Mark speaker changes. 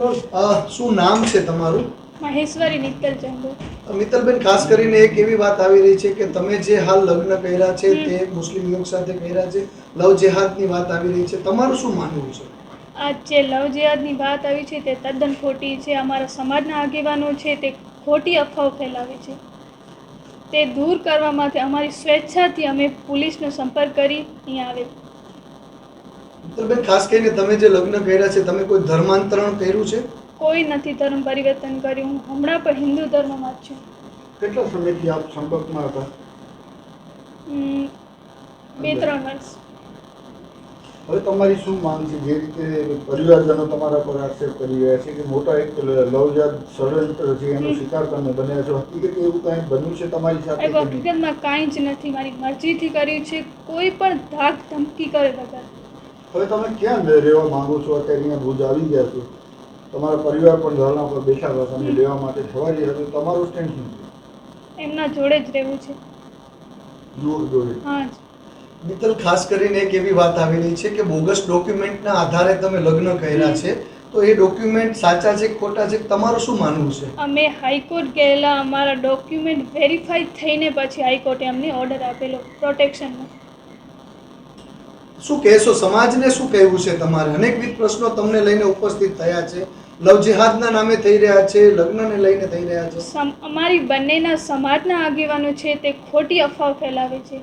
Speaker 1: શું નામ છે તમારું?
Speaker 2: મહેશ્વરી મિત્તલ ચંદુ.
Speaker 1: મિત્તલબેન ખાસ કરીને એક એવી વાત આવી રહી છે કે તમે જે હાલ લગ્ન કર્યા છે તે મુસ્લિમ યુગ સાથે કર્યા છે લવ જેહાદની વાત આવી રહી છે. તમારું શું માનવું છે?
Speaker 2: આ જે લવ જેહાદની વાત આવી છે તે તદ્દન ખોટી છે. અમારા સમાજના આગેવાનો છે તે ખોટી અફવાઓ ફેલાવે છે. તે દૂર કરવા માટે અમારી સ્વેચ્છાથી અમે પોલીસનો સંપર્ક કરી અહીંયા
Speaker 1: મિત્તલબેન ખાસ કરીને તમે જે લગ્ન કર્યા છે તમે કોઈ ધર્માંતરણ કર્યું છે?
Speaker 2: કોઈ નથી ધર્મ પરિવર્તન કર્યું. હું હમણાં પણ હિન્દુ ધર્મમાં જ છું.
Speaker 3: કેટલા સમયથી આપ સંપર્કમાં હતા?
Speaker 2: બે ત્રણ વર્ષ.
Speaker 3: હવે તમારી શું માંગ છે? જે રીતે પરિવારજનો તમારા પર આક્ષેપ કરી રહ્યા છે કે મોટા એક લવજાત ષડયંત્ર છે એનો શિકાર તમે બન્યા છો. હકીકત એવું કાંઈ બન્યું છે તમારી સાથે?
Speaker 2: હકીકતમાં કાંઈ જ નથી. મારી મરજીથી કર્યું છે. કોઈ પણ ધાક ધમકી કરે વગર.
Speaker 3: હવે તમે ક્યાં રહેવા માંગો છો? અત્યારે અહીંયા ભુજ આવી ગયા છો. તમારા પરિવાર પણ ધરણા પર બેઠા હતા. તમે લેવા માટે થવા રહ્યા છો તમારું સ્ટેન્ડ શું છે?
Speaker 2: એમના જોડે જ રહેવું છે.
Speaker 3: દૂર જોડે.
Speaker 2: હા
Speaker 1: મિત્તલ ખાસ કરીને એક એવી વાત આવી રહી છે કે બોગસ ડોક્યુમેન્ટના આધારે તમે લગ્ન કર્યા છે. તો એ ડોક્યુમેન્ટ સાચા છે ખોટા છે? તમારું શું માનવું છે?
Speaker 2: અમે હાઈકોર્ટ ગયેલા અમારા ડોક્યુમેન્ટ વેરીફાઈ થઈને પછી હાઈકોર્ટે અમને ઓર્ડર આપેલો પ્રોટેક્શનનો.
Speaker 1: શું કહેશો? સમાજને શું કહેવું છે તમારે? અનેકવિધ પ્રશ્નો તમને લઈને ઉપસ્થિત થયા છે. લવ જિહાદના નામે થઈ રહ્યા છે લગ્નને લઈને થઈ રહ્યા છે.
Speaker 2: અમારી બંનેના સમાજના આગેવાનો છે તે ખોટી અફવા ફેલાવે છે.